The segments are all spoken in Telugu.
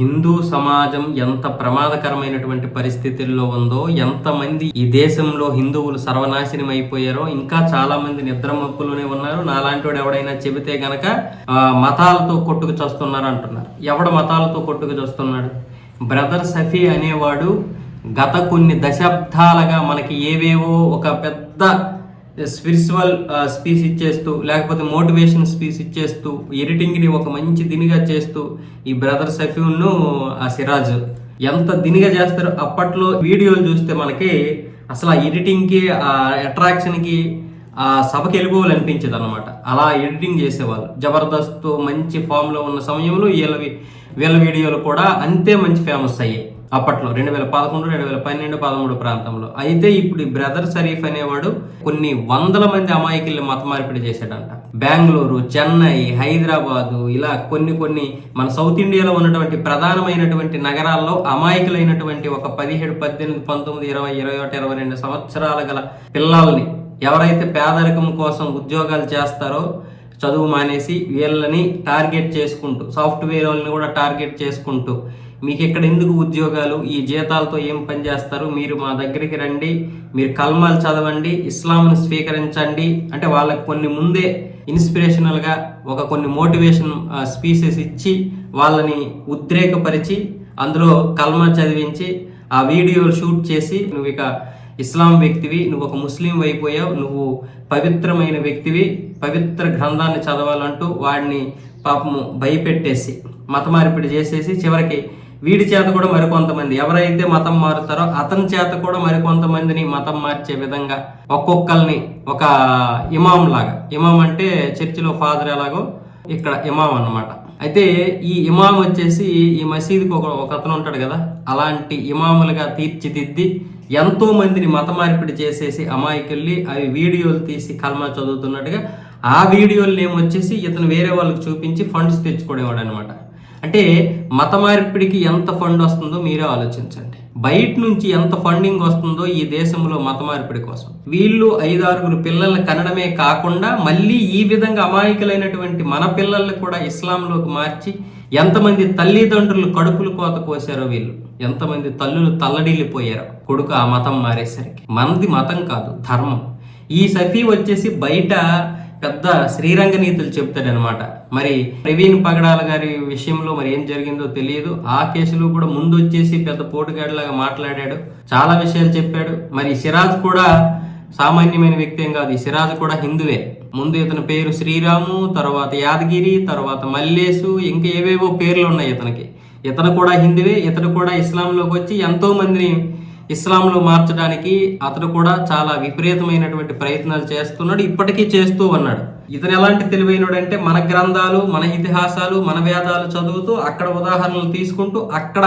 హిందూ సమాజం ఎంత ప్రమాదకరమైనటువంటి పరిస్థితుల్లో ఉందో ఎంతమంది ఈ దేశంలో హిందువులు సర్వనాశనం అయిపోయారో ఇంకా చాలా మంది నిద్రమప్పులోనే ఉన్నారు. నాలాంటి వాడు ఎవడైనా చెబితే గనక మతాలతో కొట్టుకు చస్తున్నారు అంటున్నారు. ఎవడ మతాలతో కొట్టుకు చస్తున్నాడు? బ్రదర్ సఫీ అనేవాడు గత కొన్ని దశాబ్దాలుగా మనకి ఏవేవో ఒక పెద్ద స్పిరిచువల్ స్పీచ్ uh, ఇచ్చేస్తూ లేకపోతే మోటివేషన్ స్పీచ్ ఇచ్చేస్తూ ఎడిటింగ్ని ఒక మంచి దినిగా చేస్తూ ఈ బ్రదర్ సఫీన్ను ఆ సిరాజ్. ఎంత దినిగా చేస్తారో అప్పట్లో వీడియోలు చూస్తే మనకి అసలు ఆ ఎడిటింగ్కి ఆ అట్రాక్షన్కి ఆ సభకి వెళ్ళిపోవాలనిపించేది అనమాట అలా ఎడిటింగ్ చేసేవాళ్ళు. జబర్దస్త్ మంచి ఫామ్లో ఉన్న సమయంలో వీళ్ళ వీళ్ళ వీడియోలు కూడా అంతే మంచి ఫేమస్ అయ్యాయి. అప్పట్లో రెండు వేల పదకొండు రెండు వేల పన్నెండు పదమూడు ప్రాంతంలో. అయితే ఇప్పుడు బ్రదర్ షరీఫ్ అనేవాడు కొన్ని వందల మంది అమాయకుల్ని మత మార్పిడి చేశాడంట. బెంగళూరు చెన్నై హైదరాబాదు ఇలా కొన్ని కొన్ని మన సౌత్ ఇండియాలో ఉన్నటువంటి ప్రధానమైనటువంటి నగరాల్లో అమాయకులైనటువంటి ఒక పదిహేడు పద్దెనిమిది పంతొమ్మిది ఇరవై ఇరవై ఒకటి ఇరవై రెండు సంవత్సరాల గల పిల్లల్ని ఎవరైతే పేదరికం కోసం ఉద్యోగాలు చేస్తారో చదువు మానేసి వీళ్ళని టార్గెట్ చేసుకుంటూ సాఫ్ట్వేర్ వాళ్ళని కూడా టార్గెట్ చేసుకుంటూ మీకు ఇక్కడ ఎందుకు ఉద్యోగాలు ఈ జీతాలతో ఏం పని చేస్తారు మీరు మా దగ్గరికి రండి మీరు కల్మాలు చదవండి ఇస్లాంను స్వీకరించండి అంటే వాళ్ళకి కొన్ని ముందే ఇన్స్పిరేషనల్గా ఒక కొన్ని మోటివేషన్ స్పీసెస్ ఇచ్చి వాళ్ళని ఉద్రేకపరిచి అందులో కల్మా చదివించి ఆ వీడియోలు షూట్ చేసి నువ్వు ఇక ఇస్లాం వ్యక్తివి నువ్వు ఒక ముస్లిం అయిపోయావు నువ్వు పవిత్రమైన వ్యక్తివి పవిత్ర గ్రంథాన్ని చదవాలంటూ వాడిని పాపము భయపెట్టేసి మతమార్పిడి చేసేసి చివరికి వీడి చేత కూడా మరికొంతమంది. ఎవరైతే మతం మారుతారో అతని చేత కూడా మరికొంతమందిని మతం మార్చే విధంగా ఒక్కొక్కరిని ఒక ఇమాం లాగా. ఇమాం అంటే చర్చిలో ఫాదర్ ఎలాగో ఇక్కడ ఇమాం అన్నమాట. అయితే ఈ ఇమాం వచ్చేసి ఈ మసీదుకి ఒక ఒక అతను ఉంటాడు కదా అలాంటి ఇమాములుగా తీర్చిదిద్ది ఎంతో మందిని మత మార్పిడి చేసేసి అమాయకుల్ని అవి వీడియోలు తీసి కల్మా చదువుతున్నట్టుగా ఆ వీడియోలు ఏమొచ్చేసి ఇతను వేరే వాళ్ళకి చూపించి ఫండ్స్ తెచ్చుకునేవాడు అనమాట అంటే మత మార్పిడికి ఎంత ఫండ్ వస్తుందో మీరే ఆలోచించండి. బయట నుంచి ఎంత ఫండింగ్ వస్తుందో ఈ దేశంలో మత మార్పిడి కోసం. వీళ్ళు ఐదారుగురు పిల్లల్ని కనడమే కాకుండా మళ్ళీ ఈ విధంగా అమాయకులైనటువంటి మన పిల్లల్ని కూడా ఇస్లాంలోకి మార్చి ఎంతమంది తల్లిదండ్రులు కడుపులు కోత కోసారో వీళ్ళు. ఎంతమంది తల్లులు తల్లడిల్లిపోయారో. కొడుకు ఆ మతం మారేసరికి. మనది మతం కాదు ధర్మం. ఈ సఫీ వచ్చేసి బయట పెద్ద శ్రీరంగ నీతులు చెప్తాడనమాట మరి ప్రవీణ్ పగడాల గారి విషయంలో మరి ఏం జరిగిందో తెలియదు. ఆ కేసులో కూడా ముందు వచ్చేసి పెద్ద పోటుగాడిలాగా మాట్లాడాడు. చాలా విషయాలు చెప్పాడు. మరి సిరాజ్ కూడా సామాన్యమైన వ్యక్తి ఏం కాదు. ఈ సిరాజ్ కూడా హిందువే. ముందు ఇతని పేరు శ్రీరాము తర్వాత యాదగిరి తర్వాత మల్లేసు ఇంకా ఏవేవో పేర్లు ఉన్నాయి ఇతనికి. ఇతను కూడా హిందువే. ఇతను కూడా ఇస్లాంలోకి వచ్చి ఎంతో మందిని ఇస్లాంలో మార్చడానికి అతడు కూడా చాలా విపరీతమైనటువంటి ప్రయత్నాలు చేస్తున్నాడు ఇప్పటికీ చేస్తూ ఉన్నాడు. ఇతను ఎలాంటి తెలివైనడు అంటే మన గ్రంథాలు మన ఇతిహాసాలు మన వేదాలు చదువుతూ అక్కడ ఉదాహరణలు తీసుకుంటూ అక్కడ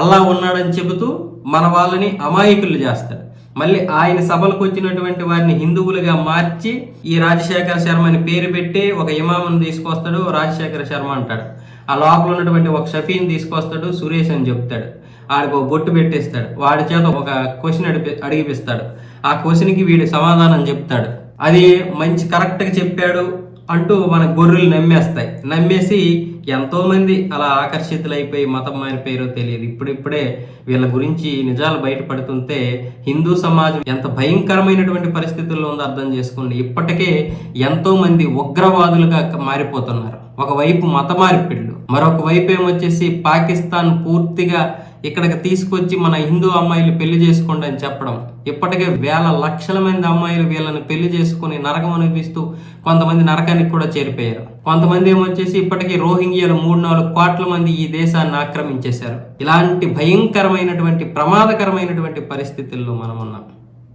అల్లా ఉన్నాడని చెబుతూ మన వాళ్ళని అమాయకులు చేస్తాడు. మళ్ళీ ఆయన సభలకు వచ్చినటువంటి వారిని హిందువులుగా మార్చి ఈ రాజశేఖర శర్మ అని పేరు పెట్టి ఒక ఇమామును తీసుకొస్తాడు రాజశేఖర శర్మ అంటాడు. ఆ లోపల ఉన్నటువంటి ఒక షఫీని తీసుకొస్తాడు సురేష్ అని చెప్తాడు. ఆడికి బొట్టు పెట్టేస్తాడు. వాడి చేత ఒక క్వశ్చన్ అడిపి అడిగిపిస్తాడు. ఆ క్వశ్చన్కి వీడు సమాధానం చెప్తాడు. అది మంచి కరెక్ట్గా చెప్పాడు అంటూ మన గొర్రెలు నమ్మేస్తాయి. నమ్మేసి ఎంతోమంది అలా ఆకర్షితులైపోయి మతం మారిపోయారో తెలియదు. ఇప్పుడిప్పుడే వీళ్ళ గురించి నిజాలు బయటపడుతుంటే హిందూ సమాజం ఎంత భయంకరమైనటువంటి పరిస్థితుల్లో ఉందో అర్థం చేసుకోండి. ఇప్పటికే ఎంతోమంది ఉగ్రవాదులుగా మారిపోతున్నారు. ఒకవైపు మత మార్పిళ్ళు మరొక వైపు ఏమొచ్చేసి పాకిస్తాన్ పూర్తిగా ఇక్కడికి తీసుకొచ్చి మన హిందూ అమ్మాయిలు పెళ్ళి చేసుకోండి అని చెప్పడం. ఇప్పటికే వేల లక్షల మంది అమ్మాయిలు వీళ్ళని పెళ్ళి చేసుకుని నరకం అనిపిస్తూ కొంతమంది నరకానికి కూడా చేరిపోయారు. కొంతమంది ఏమొచ్చేసి ఇప్పటికీ రోహింగ్యాలు మూడు నాలుగు కోట్ల మంది ఈ దేశాన్ని ఆక్రమించేశారు. ఇలాంటి భయంకరమైనటువంటి ప్రమాదకరమైనటువంటి పరిస్థితుల్లో మనం ఉన్నాం